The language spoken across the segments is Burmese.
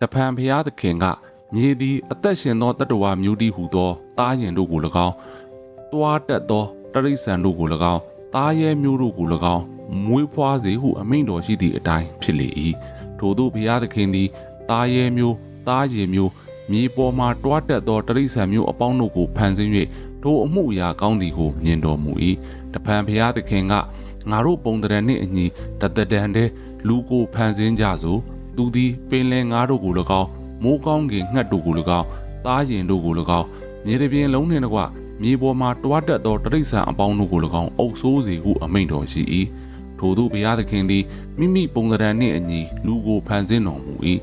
တဖန်ဖျားသခင်ကမြေသည်အသက်ရှင်သောတတ္တဝါမျိုးတည်းဟူသောတားရင်တို့ကို၎င်းတွားတက်သောတရိษံတို့ကို၎င်းတားရဲမျိုးတို့ကို၎င်းမွေးဖွားစေဟုအမိန့်တော်ရှိသည့်အတိုင်းဖြစ်လေ၏ထို့သောဘုရားသခင်သည်တားရဲမျိုးတားရည်မျိုးမြေပေါ်မှတွားတက်သောတရိษံမျိုးအပေါင်းတို့ကိုဖန်ဆင်း၍ထိုအမှုအရာကောင်းသည်ကိုမြင်တော်မူ၏တဖန်ဘုရားသခင်ကငါတို့ပုံတရံနှင့်အညီတတတန်တဲ့လူကိုဖန်ဆင်းကြစို့ သူသည်ပင်လယ်ငါးတို့ကို၎င်းမိုးကောင်းကင်ငှက်တို့ကို၎င်းသားရင်တို့ကို၎င်းမြေတစ်ပြင်လုံးနှင့်တကွမြေပေါ်မှတွားတက်သောတရိษံအပေါင်းတို့ကို၎င်းအုပ်ဆိုးစေဟုအမိန့်တော်ရှိ၏ထို့သောဘုရားသခင်သည်မိမိပုံတရံနှင့်အညီလူကိုဖန်ဆင်းတော်မူ၏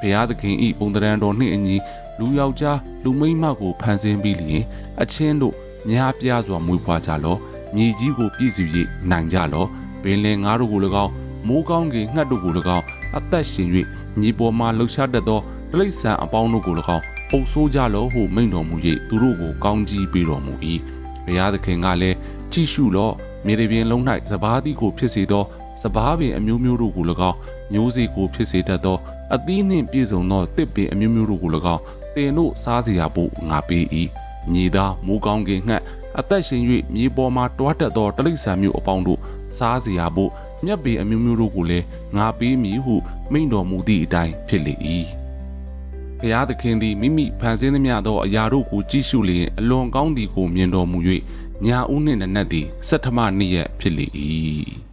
ဘုရားသခင်၏ပုံတရံတော်နှင့်အညီလူယောက်ျားလူမိန်းမကိုဖန်ဆင်းပြီးလျင်အချင်းတို့များပြားစွာမွေးဖွားကြလော့မြေကြီးကိုပြည့်စုံ၍နိုင်ကြလော့ပင်လယ်ငါးတို့ကို၎င်းမိုးကောင်းကင်ငှက်တို့ကို၎င်း အသက်ရှင်၍မြေပေါ်မှလှုပ်ရှားတတ်သောတိရစ္ဆာန်အပေါင်းတို့ကို၎င်းအုပ်ဆိုးကြလော့ဟုမိန့်တော်မူ၍သူတို့ကိုကောင်းကြီးပေးတော်မူ၏ဘုရားသခင်ကလည်းကြည့်ရှုလော့မြေတစ်ပြင်လုံး၌စပားသီးကိုဖြစ်စေသောစပားပင်အမျိုးမျိုးတို့ကို၎င်းမျိုးစေ့ကိုဖြစ်စေတတ်သောအသီးနှင့်ပြည့်စုံသောတစ်ပင်အမျိုးမျိုးတို့ကို၎င်းတင်တို့စားเสียဖို့ငါပေး၏ညီသားမိုးကောင်းကင်ငှက်အသက်ရှင်၍မြေပေါ်မှတွားတက်သောတိရစ္ဆာန်မျိုးအပေါင်းတို့စားเสียဖို့ မြက်ပေအမျိုးမျိုးတို့ကိုလည်းငါပေးမည်ဟုမိန့်တော်မူသည့်အတိုင်းဖြစ်လေ၏ဘုရားသခင်သည်မိမိဖန်ဆင်းသမျှသောအရာတို့ကိုကြည့်ရှုလျင်အလွန်ကောင်းသည်ကိုမြင်တော်မူ၍ညာဦးနှင့်နနက်သည်စက်ထမနေ့ရက်ဖြစ်လေ၏